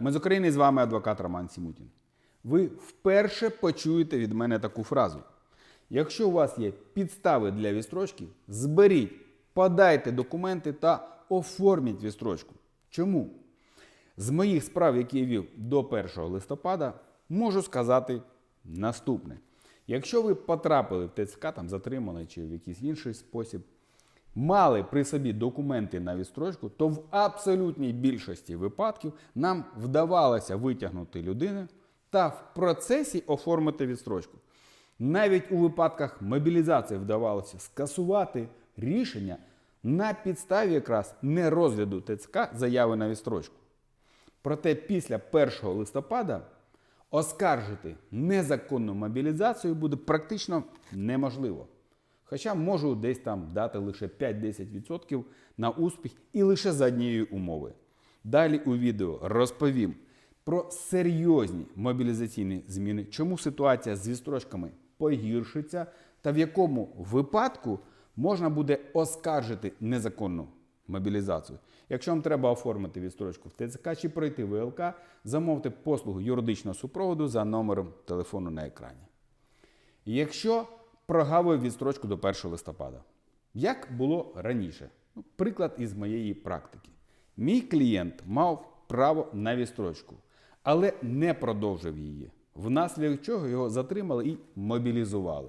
Ми з України з вами адвокат Роман Сімутін. Ви вперше почуєте від мене таку фразу. Якщо у вас є підстави для відстрочки, зберіть, подайте документи та оформіть відстрочку. Чому? З моїх справ, які я вів до 1 листопада, можу сказати наступне. Якщо ви потрапили в ТЦК, там затримали чи в якийсь інший спосіб, мали при собі документи на відстрочку, то в абсолютній більшості випадків нам вдавалося витягнути людину та в процесі оформити відстрочку. Навіть у випадках мобілізації вдавалося скасувати рішення на підставі якраз не розгляду ТЦК заяви на відстрочку. Проте після 1 листопада оскаржити незаконну мобілізацію буде практично неможливо. Хоча можу десь там дати лише 5-10% на успіх і лише за однієї умови. Далі у відео розповім про серйозні мобілізаційні зміни, чому ситуація з відстрочками погіршиться та в якому випадку можна буде оскаржити незаконну мобілізацію. Якщо вам треба оформити відстрочку в ТЦК чи пройти ВЛК, замовте послугу юридичного супроводу за номером телефону на екрані. Якщо прогавив відстрочку до 1 листопада, як було раніше? Ну, приклад із моєї практики. Мій клієнт мав право на відстрочку, але не продовжив її, внаслідок чого його затримали і мобілізували.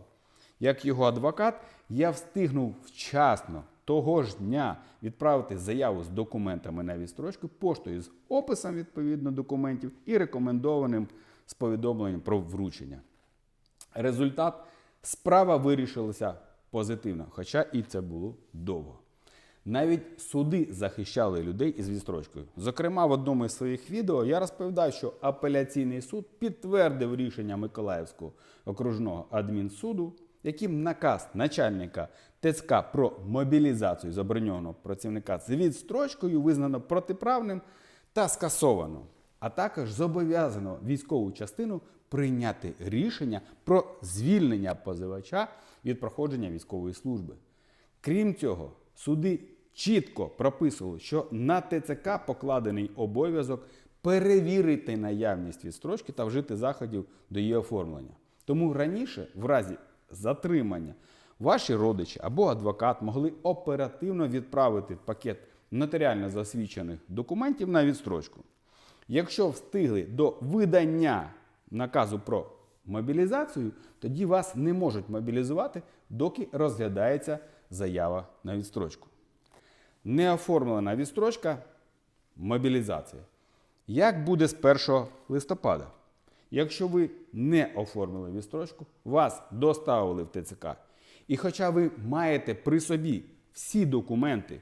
Як його адвокат, я встигнув вчасно того ж дня відправити заяву з документами на відстрочку поштою з описом відповідно документів і рекомендованим з повідомленням про вручення. Результат справа вирішилася позитивно, хоча і це було довго. Навіть суди захищали людей із відстрочкою. Зокрема, в одному із своїх відео я розповідаю, що апеляційний суд підтвердив рішення Миколаївського окружного адмінсуду, яким наказ начальника ТЦК про мобілізацію заброньованого працівника з відстрочкою визнано протиправним та скасовано, а також зобов'язано військову частину прийняти рішення про звільнення позивача від проходження військової служби. Крім цього, суди чітко прописували, що на ТЦК покладений обов'язок перевірити наявність відстрочки та вжити заходів до її оформлення. Тому раніше, в разі затримання, ваші родичі або адвокат могли оперативно відправити пакет нотаріально засвідчених документів на відстрочку. Якщо встигли до видання наказу про мобілізацію, тоді вас не можуть мобілізувати, доки розглядається заява на відстрочку. Неоформлена відстрочка мобілізація. Як буде з 1 листопада? Якщо ви не оформили відстрочку, вас доставили в ТЦК. І хоча ви маєте при собі всі документи,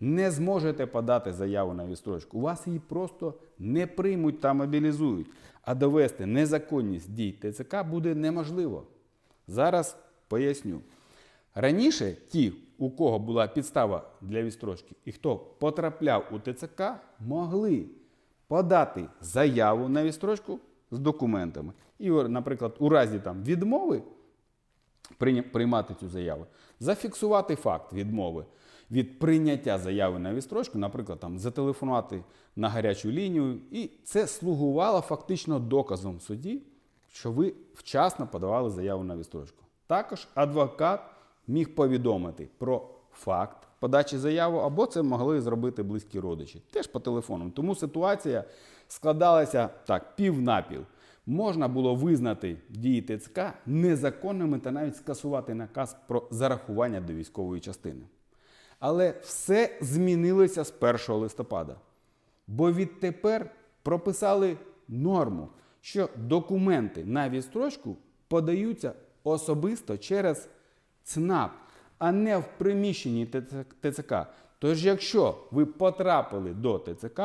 не зможете подати заяву на відстрочку, у вас її просто не приймуть та мобілізують. А довести незаконність дій ТЦК буде неможливо. Зараз поясню. Раніше ті, у кого була підстава для відстрочки і хто потрапляв у ТЦК, могли подати заяву на відстрочку з документами. І, наприклад, у разі там, відмови приймати цю заяву, зафіксувати факт відмови від прийняття заяви на відстрочку, наприклад, там, зателефонувати на гарячу лінію, і це слугувало фактично доказом в суді, що ви вчасно подавали заяву на відстрочку. Також адвокат міг повідомити про факт подачі заяви, або це могли зробити близькі родичі, теж по телефону. Тому ситуація складалася так, пів-напів. Можна було визнати дії ТЦК незаконними та навіть скасувати наказ про зарахування до військової частини. Але все змінилося з 1 листопада. Бо відтепер прописали норму, що документи на відстрочку подаються особисто через ЦНАП, а не в приміщенні ТЦК. Тож, якщо ви потрапили до ТЦК,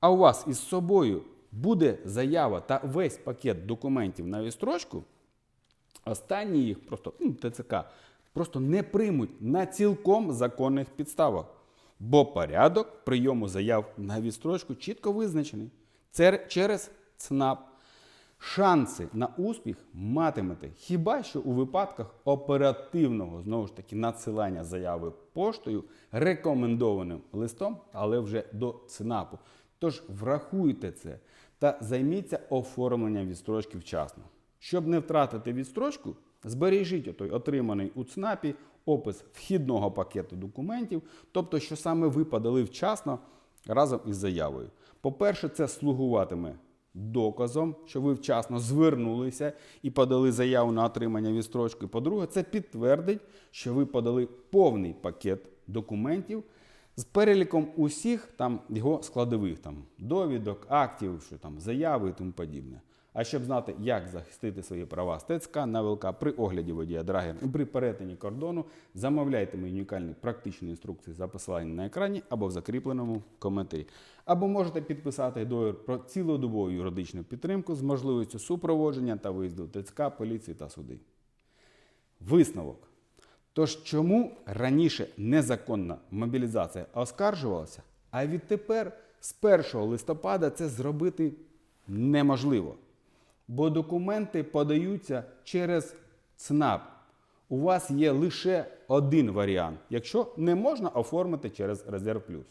а у вас із собою буде заява та весь пакет документів на відстрочку, останні їх просто ну, ТЦК просто не приймуть на цілком законних підставах. Бо порядок прийому заяв на відстрочку чітко визначений. Це через ЦНАП. Шанси на успіх матимете хіба що у випадках оперативного знову ж таки надсилання заяви поштою рекомендованим листом, але вже до ЦНАПу. Тож врахуйте це та займіться оформленням відстрочки вчасно. Щоб не втратити відстрочку, збережіть той отриманий у ЦНАПі опис вхідного пакету документів, тобто, що саме ви подали вчасно разом із заявою. По-перше, це слугуватиме доказом, що ви вчасно звернулися і подали заяву на отримання відстрочки. По-друге, це підтвердить, що ви подали повний пакет документів з переліком усіх там його складових там довідок, актів, що там заяви і тому подібне. А щоб знати, як захистити свої права з ТЦК на ВЛК при огляді водія драгер при перетині кордону, замовляйте мої унікальні практичні інструкції за посиланням на екрані або в закріпленому коментарі. Або можете підписати договір про цілодобову юридичну підтримку з можливістю супроводження та виїзду в ТЦК, поліції та суди. Висновок. Тож чому раніше незаконна мобілізація оскаржувалася, а відтепер з 1 листопада це зробити неможливо? Бо документи подаються через ЦНАП. У вас є лише один варіант, якщо не можна оформити через Резерв Плюс.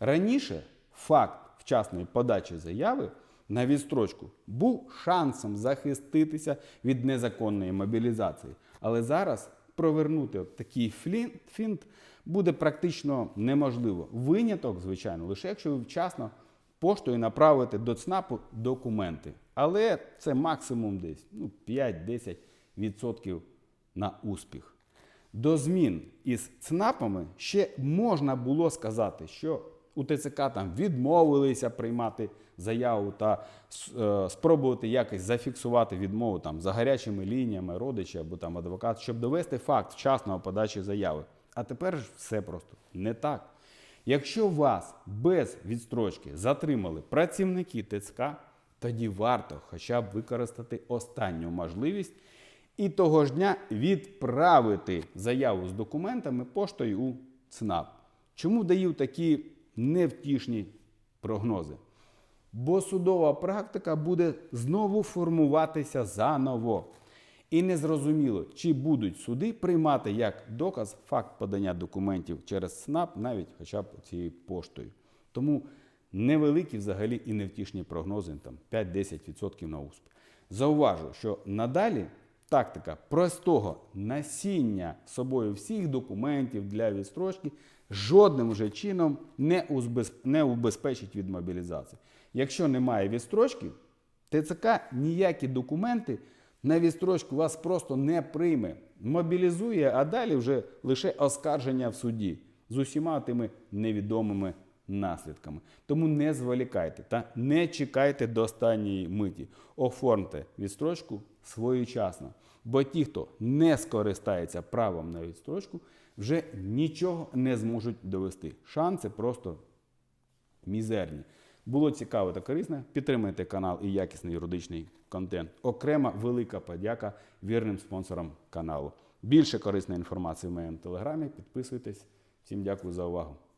Раніше факт вчасної подачі заяви на відстрочку був шансом захиститися від незаконної мобілізації. Але зараз провернути такий фінт буде практично неможливо. Виняток, звичайно, лише якщо ви вчасно поштою направите до ЦНАПу документи. Але це максимум десь ну, 5-10% на успіх. До змін із ЦНАПами ще можна було сказати, що у ТЦК там відмовилися приймати заяву та е, спробувати якось зафіксувати відмову там за гарячими лініями родичі або там адвокат, щоб довести факт вчасного подачі заяви. А тепер ж все просто не так. Якщо вас без відстрочки затримали працівники ТЦК, тоді варто хоча б використати останню можливість і того ж дня відправити заяву з документами поштою у ЦНАП. Чому даю такі невтішні прогнози? Бо судова практика буде знову формуватися заново. І незрозуміло, чи будуть суди приймати як доказ факт подання документів через СНАП, навіть хоча б цією поштою. Тому невеликі взагалі і невтішні прогнози, там 5-10% на успіх. Зауважу, що надалі тактика простого насіння собою всіх документів для відстрочки жодним вже чином не, узбез... не убезпечить від мобілізації. Якщо немає відстрочки, ТЦК ніякі документи на відстрочку вас просто не прийме. Мобілізує, а далі вже лише оскарження в суді з усіма тими невідомими наслідками. Тому не зволікайте та не чекайте до останньої миті. Оформте відстрочку своєчасно. Бо ті, хто не скористається правом на відстрочку, вже нічого не зможуть довести. Шанси просто мізерні. Було цікаво та корисне. Підтримайте канал і якісний юридичний контент. Окрема велика подяка вірним спонсорам каналу. Більше корисної інформації в моєму телеграмі. Підписуйтесь. Всім дякую за увагу.